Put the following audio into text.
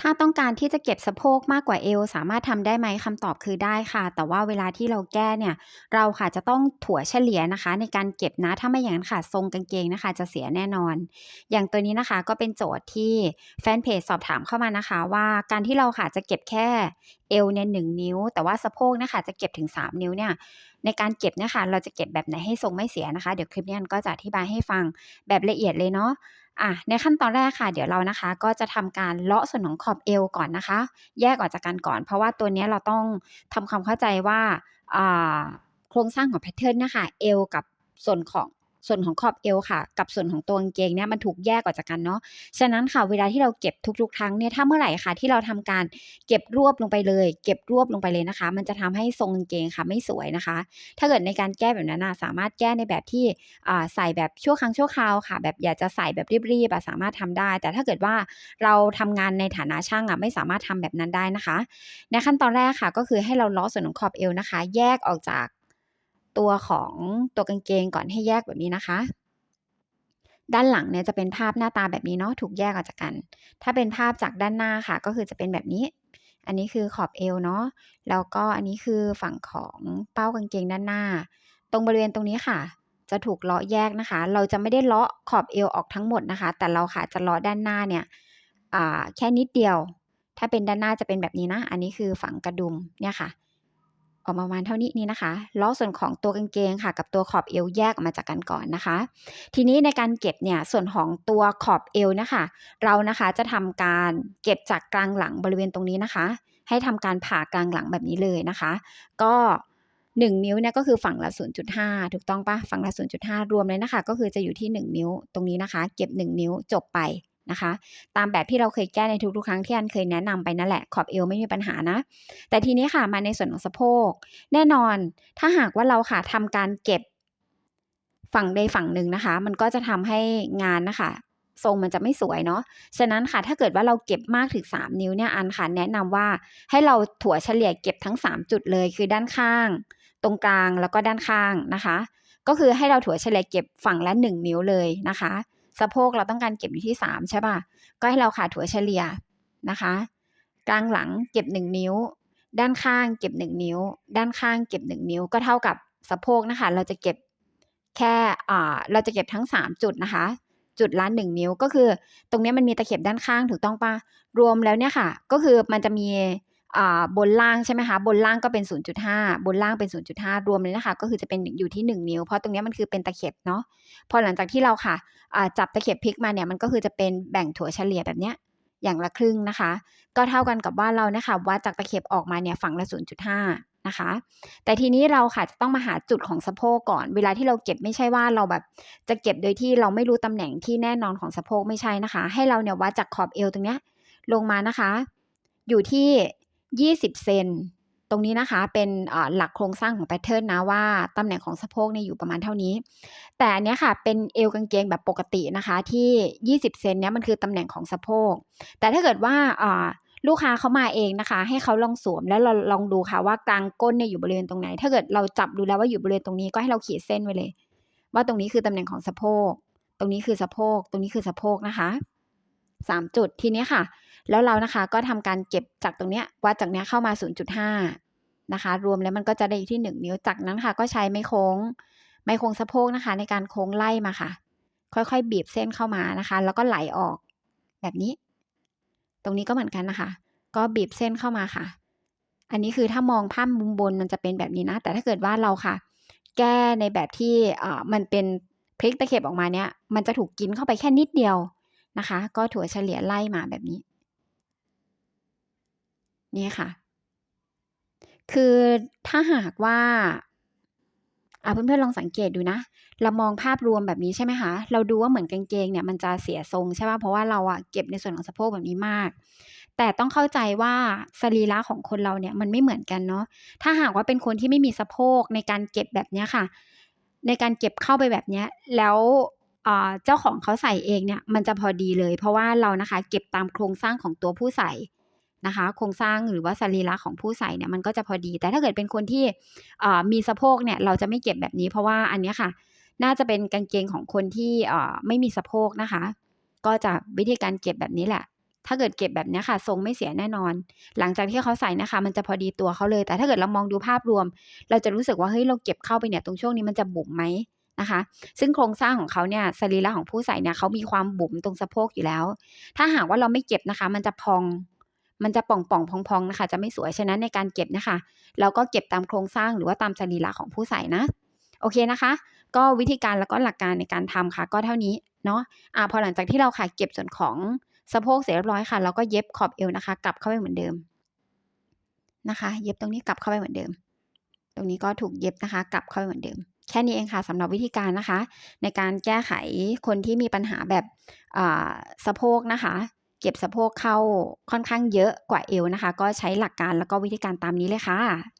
ถ้าต้องการที่จะเก็บสะโพกมากกว่าเอว สามารถทำได้ไหมคำตอบคือได้ค่ะ แต่ว่าเวลาที่เราแก้เนี่ย เราค่ะจะต้องถั่วเฉลี่ยนะคะ ในการเก็บนะถ้าไม่อย่างนั้นค่ะทรงกางเกงนะคะ จะเสียแน่นอน อย่างตัวนี้นะคะก็เป็นโจทย์ที่แฟนเพจสอบถามเข้ามานะคะ ว่าการที่เราค่ะจะเก็บแค่เอวเนี่ยหนึ่งนิ้ว แต่ว่าสะโพกนะคะจะเก็บถึง 3 นิ้วเนี่ยในการเก็บเนี่ยค่ะเราจะเก็บแบบไหนให้ทรงไม่เสียนะคะ เดี๋ยวคลิปนี้อันก็จะอธิบายให้ฟังแบบละเอียดเลยเนาะอะในขั้นตอนแรกค่ะ เดี๋ยวเรานะคะ ก็จะทำการเลาะส่วนของขอบเอวก่อนนะคะ แยกออกจากกันก่อน เพราะว่าตัวนี้เราต้องทำความเข้าใจว่าโครงสร้างของแพทเทิร์นนะคะเอวกับส่วนของ ส่วนของขอบเอวค่ะ กับส่วนของตัวกางเกงเนี่ยมันถูกแยกออกจากกันเนาะฉะนั้นค่ะเวลาที่เราเก็บทุกๆ ครั้งเนี่ยถ้าเมื่อไหร่ค่ะ ที่เราทำการเก็บรวบลงไปเลย เก็บรวบลงไปเลยนะคะ มันจะทำให้ทรงกางเกงค่ะไม่สวยนะคะ ถ้าเกิดในการแก้แบบนั้นนะสามารถแก้ในแบบที่ใส่แบบชั่วครั้งชั่วคราวค่ะ แบบอยากจะใส่แบบรีบๆสามารถทำได้ แต่ถ้าเกิดว่าเราทำงานในฐานะช่างอะไม่สามารถทำแบบนั้นได้นะคะ ในขั้นตอนแรกค่ะ ก็คือให้เราล้อส่วนของขอบเอวนะคะ แยกออกจาก ตัวของตัวกางเกงก่อนให้แยกแบบนี้นะคะ ด้านหลังเนี่ยจะเป็นภาพหน้าตาแบบนี้เนาะถูกแยกออกจากกัน ถ้าเป็นภาพจากด้านหน้าค่ะ ก็คือจะเป็นแบบนี้ อันนี้คือขอบเอวเนาะแล้วก็อันนี้คือฝั่งของเป้ากางเกงด้านหน้า ตรงบริเวณตรงนี้ค่ะ จะถูกเลาะแยกนะคะ เราจะไม่ได้เลาะขอบเอวออกทั้งหมดนะคะ แต่เราค่ะจะเลาะด้านหน้าเนี่ยแค่นิดเดียว ถ้าเป็นด้านหน้าจะเป็นแบบนี้นะ อันนี้คือฝั่งกระดุมเนี่ยค่ะ ออกมาประมาณเท่านี้นี่นะคะล้อส่วนของตัวกางเกงค่ะ กับตัวขอบเอวแยกออกมาจากกันก่อนนะคะ ทีนี้ในการเก็บเนี่ยส่วนของตัวขอบเอวนะคะ เรานะคะจะทำการเก็บจากกลางหลังบริเวณตรงนี้นะคะ ให้ทำการผ่ากลางหลังแบบนี้เลยนะคะ ก็1นิ้วเนี่ยก็คือฝั่งละ 0.5 ถูกต้องปะฝั่งละ 0.5 รวมเลยนะคะ ก็คือจะอยู่ที่ 1 นิ้วตรงนี้นะคะ เก็บ 1 นิ้วจบไป นะคะ ตามแบบที่เราเคยแก้ในทุกๆครั้งที่อันเคยแนะนำไปนั่นแหละ ขอบเอวไม่มีปัญหานะ แต่ทีนี้ค่ะมาในส่วนของสะโพก แน่นอนถ้าหากว่าเราค่ะทำการเก็บฝั่งใดฝั่งหนึ่งนะคะ มันก็จะทำให้งานนะคะทรงมันจะไม่สวยเนาะ ฉะนั้นค่ะ ถ้าเกิดว่าเราเก็บมากถึง 3 นิ้วเนี่ยอันค่ะแนะนำว่าให้เราถั่วเฉลี่ยเก็บทั้ง 3 จุดเลยคือด้านข้าง ตรงกลางแล้วก็ด้านข้างนะคะ ก็คือให้เราถั่วเฉลี่ยเก็บฝั่งละ 1 นิ้วเลยนะคะ สะโพกเราต้องการเก็บอยู่ที่ 3 ใช่ป่ะ ก็ให้เราค่ะถั่วเฉลี่ยนะคะ กลางหลังเก็บ 1 นิ้ว ด้านข้างเก็บ 1 นิ้ว ด้านข้างเก็บ 1 นิ้ว ก็เท่ากับสะโพกนะคะ เราจะเก็บแค่เราจะเก็บทั้ง 3 จุดนะคะ จุดละ1นิ้วก็คือ ตรงนี้มันมีตะเข็บด้านข้างถูกต้องปะรวมแล้วเนี่ยค่ะ ก็คือมันจะมี บนล่างใช่ไหมคะ บนล่างก็เป็น 0.5 บนล่างเป็น 0.5 รวมเลยนะคะ ก็คือจะเป็นอยู่ที่ 1 นิ้ว เพราะตรงนี้มันคือเป็นตะเข็บเนาะ พอหลังจากที่เราค่ะจับตะเข็บพลิกมาเนี่ย มันก็คือจะเป็นแบ่งถั่วเฉลี่ยแบบเนี้ย อย่างละครึ่งนะคะ ก็เท่ากันกับว่าเรานะคะวัดจากตะเข็บออกมาเนี่ยฝั่งละ 0.5 นะคะ แต่ทีนี้เราค่ะจะต้องมาหาจุดของสะโพกก่อน เวลาที่เราเก็บไม่ใช่ว่าเราแบบจะเก็บโดยที่เราไม่รู้ตำแหน่งที่แน่นอนของสะโพกไม่ใช่นะคะ ให้เราเนี่ยวัดจากขอบเอวตรงเนี้ยลงมานะคะ อยู่ที่ 20 เซนตรงนี้นะคะเป็นหลักโครงสร้างของแพทเทิร์นนะว่าตำแหน่งของสะโพกเนี่ยอยู่ประมาณเท่านี้ แต่อันนี้ค่ะเป็นเอวกางเกงแบบปกตินะคะ ที่ 20 เซนเนี้ยมันคือตำแหน่งของสะโพก แต่ถ้าเกิดว่าลูกค้าเขามาเองนะคะ ให้เขาลองสวมแล้วเราลองดูค่ะว่ากลางก้นเนี่ยอยู่บริเวณตรงไหน ถ้าเกิดเราจับดูแล้วว่าอยู่บริเวณตรงนี้ก็ให้เราขีดเส้นไว้เลย ว่าตรงนี้คือตำแหน่งของสะโพก ตรงนี้คือสะโพก ตรงนี้คือสะโพกนะคะสามจุดทีนี้ค่ะ แล้วเรานะคะก็ทำการเก็บจากตรงเนี้ยวัดจากเนี้ยเข้ามา 0.5 นะคะ รวมแล้วมันก็จะได้ที่ 1 นิ้วจากนั้นค่ะ ก็ใช้ไม้โค้ง ไม้โค้งสะโพกนะคะ ในการโค้งไล่มาค่ะ ค่อยๆ บีบเส้นเข้ามานะคะ แล้วก็ไหลออก แบบนี้ ตรงนี้ก็เหมือนกันนะคะ ก็บีบเส้นเข้ามาค่ะ อันนี้คือถ้ามองภาพมุมบนมันจะเป็นแบบนี้นะ แต่ถ้าเกิดว่าเราค่ะ แก้ในแบบที่อ่ามันเป็นพลิกตะเข็บออกมาเนี้ยมันจะถูกกินเข้าไปแค่นิดเดียวนะคะ ก็ถั่วเฉลี่ยไล่มาแบบนี้ นี่ค่ะ คือถ้าหากว่าอ่าเพื่อนๆลองสังเกตดูนะ เรามองภาพรวมแบบนี้ใช่ไหมคะ เราดูว่าเหมือนกางเกงเนี่ยมันจะเสียทรงใช่ป่ะ เพราะว่าเราอะเก็บในส่วนของสะโพกแบบนี้มาก แต่ต้องเข้าใจว่าสรีระของคนเราเนี่ยมันไม่เหมือนกันเนาะ ถ้าหากว่าเป็นคนที่ไม่มีสะโพกในการเก็บแบบนี้ค่ะ ในการเก็บเข้าไปแบบนี้แล้วเจ้าของเขาใส่เองเนี่ยมันจะพอดีเลย เพราะว่าเรานะคะ เก็บตามโครงสร้างของตัวผู้ใส่ นะคะโครงสร้างหรือว่าสรีระของผู้ใส่เนี่ยมันก็จะพอดี แต่ถ้าเกิดเป็นคนที่มีสะโพกเนี่ยเราจะไม่เก็บแบบนี้เพราะว่าอันนี้ค่ะ น่าจะเป็นกางเกงของคนที่ไม่มีสะโพกนะคะ ก็จะวิธีการเก็บแบบนี้แหละ ถ้าเกิดเก็บแบบนี้ค่ะ ทรงไม่เสียแน่นอน หลังจากที่เขาใส่นะคะ มันจะพอดีตัวเขาเลย แต่ถ้าเกิดเรามองดูภาพรวม เราจะรู้สึกว่าเฮ้ยเราเก็บเข้าไปเนี่ยตรงช่วงนี้มันจะบุ๋มไหมนะคะ ซึ่งโครงสร้างของเขาเนี่ยสรีระของผู้ใส่เนี่ยเขามีความบุ๋มตรงสะโพกอยู่แล้ว ถ้าหากว่าเราไม่เก็บนะคะ มันจะพอง มันจะป่องป่องๆพองๆนะคะ จะไม่สวยฉะนั้นในการเก็บนะคะ เราก็เก็บตามโครงสร้างหรือว่าตามสรีระของผู้ใส่นะ โอเคนะคะ ก็วิธีการแล้วก็หลักการในการทำค่ะ ก็เท่านี้เนาะอ่าพอหลังจากที่เราค่ะเก็บส่วนของสะโพกเสร็จเรียบร้อยค่ะ เราก็เย็บขอบเอวนะคะ กลับเข้าไปเหมือนเดิมนะคะ เย็บตรงนี้กลับเข้าไปเหมือนเดิม ตรงนี้ก็ถูกเย็บนะคะ กลับเข้าไปเหมือนเดิมแค่นี้เองค่ะสำหรับวิธีการนะคะ ในการแก้ไขคนที่มีปัญหาแบบสะโพกนะคะ เก็บสะโพกเข้าค่อนข้างเยอะกว่าเอวนะคะ ก็ใช้หลักการแล้วก็วิธีการตามนี้เลยค่ะ